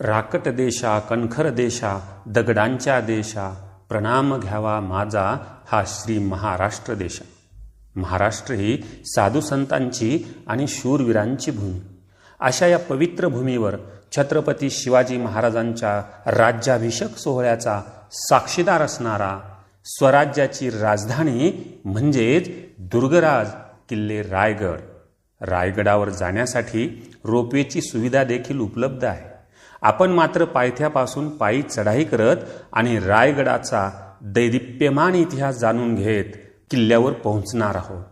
राकट देशा कणखर देशा दगडांच्या देशा प्रणाम घ्यावा माझा हा श्री महाराष्ट्र देशा. महाराष्ट्र ही साधू संतांची आणि शूरवीरांची भूमी. अशा या पवित्र भूमीवर छत्रपती शिवाजी महाराजांच्या राज्याभिषेक सोहळ्याचा साक्षीदार असणारा स्वराज्याची राजधानी म्हणजेच दुर्गराज किल्ले रायगड. रायगडावर जाण्यासाठी रोपवेची सुविधा देखील उपलब्ध आहे. आपण मात्र पायथ्यापासून पायी चढाई करत आणि रायगडाचा दैदिप्यमान इतिहास जाणून घेत किल्ल्यावर पोहोचणार आहोत.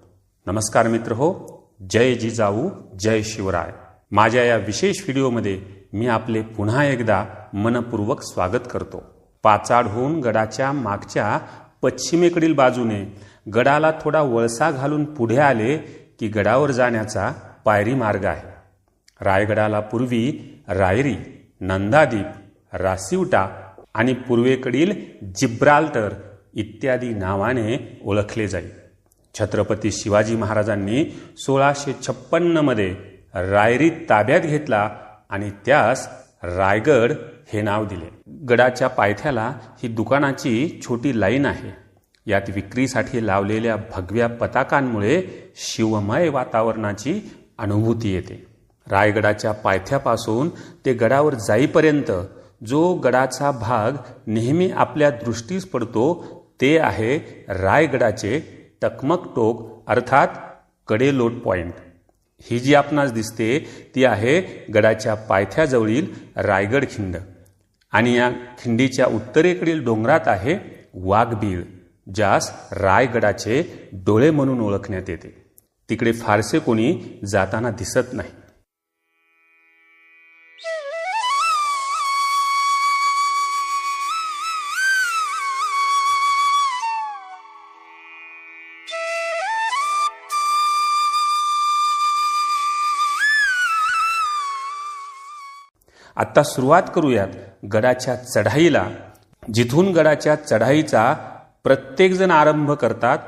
नमस्कार मित्र हो जय जिजाऊ जय शिवराय. माझ्या या विशेष व्हिडिओमध्ये मी आपले पुन्हा एकदा मनपूर्वक स्वागत करतो. पाचाडहून गडाच्या मागच्या पश्चिमेकडील बाजूने गडाला थोडा वळसा घालून पुढे आले की गडावर जाण्याचा पायरी मार्ग आहे. रायगडाला पूर्वी रायरी नंदादीप रासिवटा आणि पूर्वेकडील जिब्राल्टर इत्यादी नावाने ओळखले जाईल छत्रपती शिवाजी महाराजांनी सोळाशे छप्पन्नमध्ये रायरी ताब्यात घेतला आणि त्यास रायगड हे नाव दिले. गडाच्या पायथ्याला ही दुकानाची छोटी लाईन आहे. यात विक्रीसाठी लावलेल्या भगव्या पताकांमुळे शिवमय वातावरणाची अनुभूती येते. रायगडाच्या पायथ्यापासून ते गडावर जाईपर्यंत जो गडाचा भाग नेहमी आपल्या दृष्टीस पडतो ते आहे रायगडाचे टकमक टोक अर्थात कडेलोट पॉइंट. ही जी आपणास दिसते ती आहे गडाच्या पायथ्याजवळील रायगड खिंड. आणि या खिंडीच्या उत्तरेकडील डोंगरात आहे वाघबीळ ज्यास रायगडाचे डोळे म्हणून ओळखण्यात येते. तिकडे फारसे कोणी जाताना दिसत नाही. आता सुरुवात करूयात गडाच्या चढाईला. जिथून गडाच्या चढाईचा प्रत्येकजण आरंभ करतात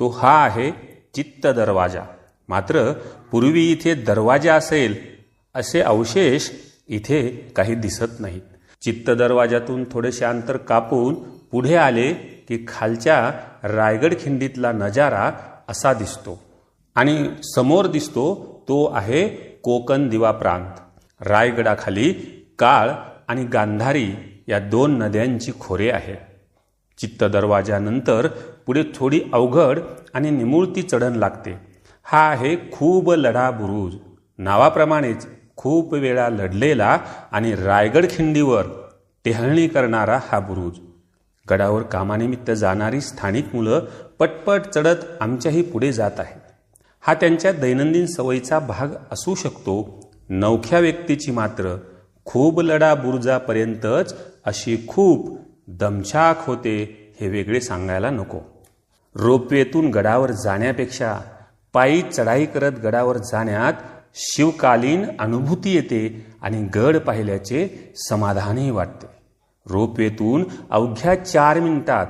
तो हा आहे चित्त दरवाजा. मात्र पूर्वी इथे दरवाजा असेल असे अवशेष इथे काही दिसत नाहीत चित्त दरवाजातून थोडेसे अंतर कापून पुढे आले की खालच्या रायगड खिंडीतला नजारा असा दिसतो. आणि समोर दिसतो तो आहे कोकण दिवा प्रांत. रायगडाखाली काळ आणि गांधारी या दोन नद्यांची खोरे आहेत. चित्त दरवाजानंतर पुढे थोडी अवघड आणि निमुळती चढण लागते. हा आहे खूप लढा बुरुज. नावाप्रमाणेच खूप वेळा लढलेला आणि रायगड खिंडीवर टेहळणी करणारा हा बुरुज. गडावर कामानिमित्त जाणारी स्थानिक मुलं पटपट चढत आमच्याही पुढे जात आहेत. हा त्यांच्या दैनंदिन सवयीचा भाग असू शकतो. नवख्या व्यक्तीची मात्र खूप लढा बुरुजापर्यंतच अशी खूप दमछाक होते हे वेगळे सांगायला नको. रोपवेतून गडावर जाण्यापेक्षा पायी चढाई करत गडावर जाण्यात शिवकालीन अनुभूती येते आणि गड पाहिल्याचे समाधानही वाटते. रोपवेतून अवघ्या चार मिनिटात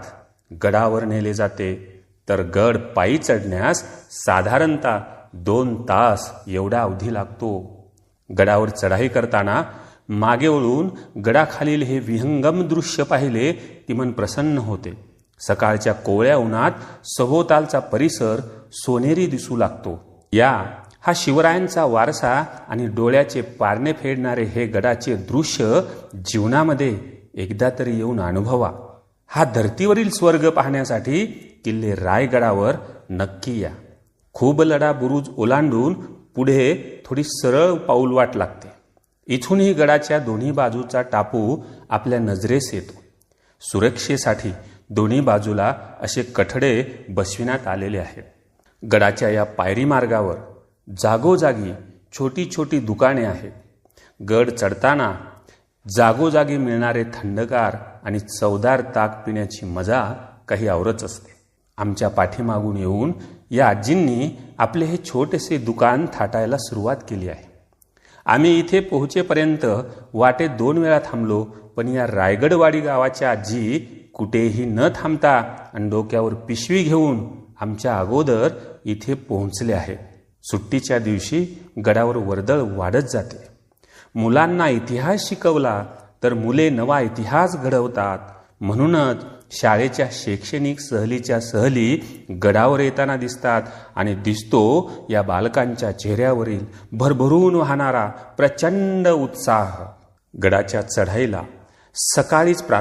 गडावर नेले जाते. तर गड पायी चढण्यास साधारणतः दोन तास एवढा अवधी लागतो. गडावर चढाई करताना मागे वळून गडाखालील हे विहंगम दृश्य पाहिले की मन प्रसन्न होते. सकाळच्या कोवळ्या उन्हात सभोवतालचा परिसर सोनेरी दिसू लागतो. या हा शिवरायांचा वारसा आणि डोळ्याचे पारणे फेडणारे हे गडाचे दृश्य जीवनामध्ये एकदा तरी येऊन अनुभवा. हा धर्तीवरील स्वर्ग पाहण्यासाठी किल्ले रायगडावर नक्की या. खूप लढा बुरुज ओलांडून पुढे थोडी सरळ पाऊलवाट लागते. इथूनही गडाच्या दोन्ही बाजूचा टापू आपल्या नजरेस येतो. सुरक्षेसाठी दोन्ही बाजूला असे कठडे बसविण्यात आलेले आहेत. गडाच्या या पायरी मार्गावर जागोजागी छोटी छोटी दुकाने आहेत. गड चढताना जागोजागी मिळणारे थंडगार आणि चवदार ताक पिण्याची मजा काही आवरच असते. आमच्या पाठीमागून येऊन या आजींनी आपले हे छोटेसे दुकान थाटायला सुरुवात केली आहे. आम्ही इथे पोहोचेपर्यंत वाटेत दोन वेळा थांबलो पण या रायगडवाडी गावाच्या आजी कुठेही न थांबता आणि डोक्यावर पिशवी घेऊन आमच्या अगोदर इथे पोहोचले आहेत. सुट्टीच्या दिवशी गडावर वर्दळ वाढत जाते. मुलांना इतिहास शिकवला तर मुले नवा इतिहास घडवतात. म्हणूनच शाळेच्या शैक्षणिक सहलीच्या सहली गडावर येताना दिसतात आणि दिसतो या बालकांच्या चेहऱ्यावरील भरभरून वाहणारा प्रचंड उत्साह गडाच्या चढाईला सकाळीच प्रा